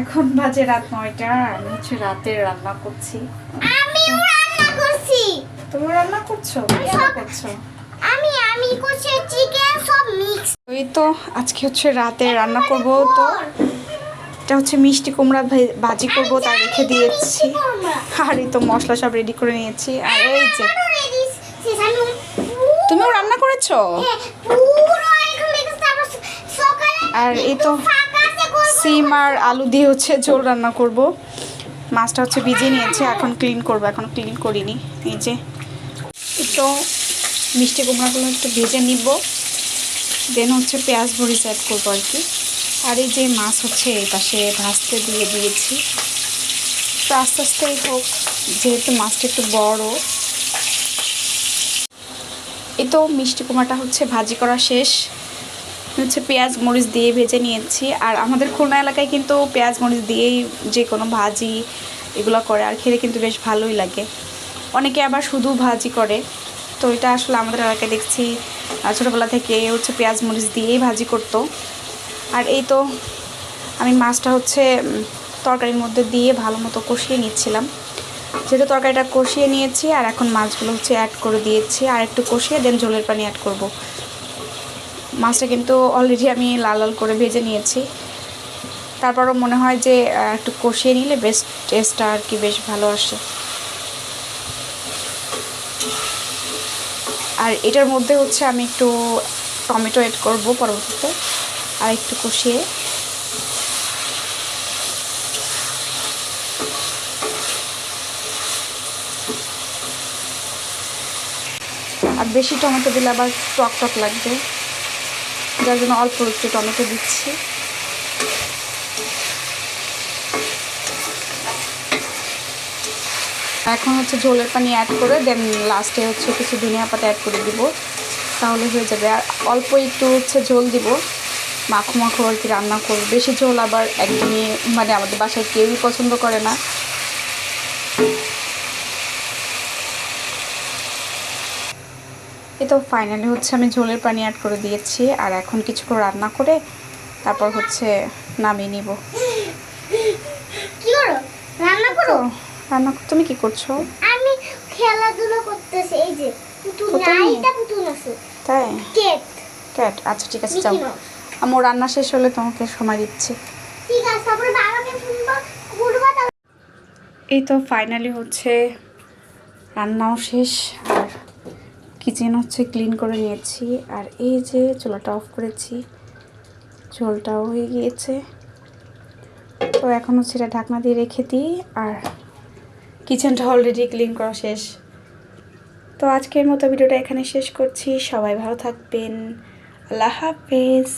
এখন বাজে রাত নয়টা আমি হচ্ছে রাতের রান্না করছি। আমিও রান্না করছি। তুমি রান্না করছ? করছ? আমি আমি করছি চিকেন সব মিক্স ওই তো আজকে হচ্ছে রাতে রান্না করব তো এটা হচ্ছে মিষ্টি কুমড়া ভাজি করব তা রেখে দিয়েছি। আর এই তো মশলা সব রেডি করে নিয়েছি। আর এই যে তুমিও রান্না করেছ? আর এই তো সিম আর আলু দিয়ে হচ্ছে ঝোল রান্না করব। মাছটা হচ্ছে ভিজে নিয়েছে, এখন ক্লিন করব, এখন ক্লিন করিনি। এই যে তো মিষ্টি কুমড়াগুলো একটু ভেজে নিব। দেন হচ্ছে পেঁয়াজ মরিচ অ্যাড করব আর কি। আর এই যে মাছ হচ্ছে পাশে ভাজতে দিয়ে দিয়েছি। তো আস্তে আস্তেই হোক, যেহেতু মাছটা একটু বড়। এই তো মিষ্টি কুমড়াটা হচ্ছে ভাজি করা শেষ। হচ্ছে পেঁয়াজ মরিচ দিয়ে ভেজে নিয়েছি। আর আমাদের খুলনা এলাকায় কিন্তু পেঁয়াজ মরিচ দিয়েই যে কোনো ভাজি এগুলো করে, আর খেতে কিন্তু বেশ ভালোই লাগে। অনেকে আবার শুধু ভাজি করে। তো এটা আসলে আমাদের এলাকায় দেখছি ছোটোবেলা থেকে হচ্ছে পেঁয়াজ মরিচ দিয়েই ভাজি করতো। আর এই তো আমি মাছটা হচ্ছে তরকারির মধ্যে দিয়ে ভালো মতো কষিয়ে নিচ্ছিলাম। যেহেতু তরকারিটা কষিয়ে নিয়েছি, আর এখন মাছগুলো হচ্ছে অ্যাড করে দিয়েছি। আর একটু কষিয়ে দেন ঝোলের পানি অ্যাড করব। মাছটা কিন্তু অলরেডি আমি লাল লাল করে ভেজে নিয়েছি। তারপরও মনে হয় যে একটু কষিয়ে নিলে বেস্ট টেস্টটা আর কি বেশ ভালো আসে। আর এটার মধ্যে হচ্ছে আমি একটু টমেটো এড করব পরবর্তীতে, আর একটু কষিয়ে। আর বেশি টমেটো দিলে আবার টক টক লাগবে। যার জন্য অল্প একটু টমেটো দিচ্ছি। এখন হচ্ছে ঝোলের পানি অ্যাড করে দেন লাস্টে হচ্ছে কিছু ধনিয়া পাতা অ্যাড করে দিব। তাহলে হয়ে যাবে। আর অল্প একটু হচ্ছে ঝোল দিব। মাখো মাখো আর কি রান্না করব। বেশি ঝোল আবার একদমই মানে আমাদের বাসায় কেউই পছন্দ করে না। এই তো ফাইনালি হচ্ছে আমি ঝোলের পানি অ্যাড করে দিয়েছি আর এখন কিছুক্ষণ রান্না করে তারপর হচ্ছে নামিয়ে নিব। কি করো? রান্না করো? রান্না তুমি কি করছ? আমি খেলাধুলা করতেছি এই যে পুতুল পুতুল। না নিয়ে? এটা পুতুল আছে। তাই? ক্যাট। আচ্ছা ঠিক আছে যাও। আমার রান্না শেষ হলে তোমাকে সময় দিচ্ছি। ঠিক আছে তারপরে বাবাকে ফোন করব তারপর এই তো ফাইনালি হচ্ছে রান্নাও শেষ। কিচেন হচ্ছে ক্লিন করে নিয়েছি। আর এই যে চুলাটা অফ করেছি ঝোলটাও হয়ে গিয়েছে। তো এখন হচ্ছে এটা ঢাকনা দিয়ে রেখে দিই আর কিচেনটা অলরেডি ক্লিন করা শেষ। তো আজকের মতো ভিডিওটা এখানে শেষ করছি। সবাই ভালো থাকবেন। আল্লাহ হাফেজ।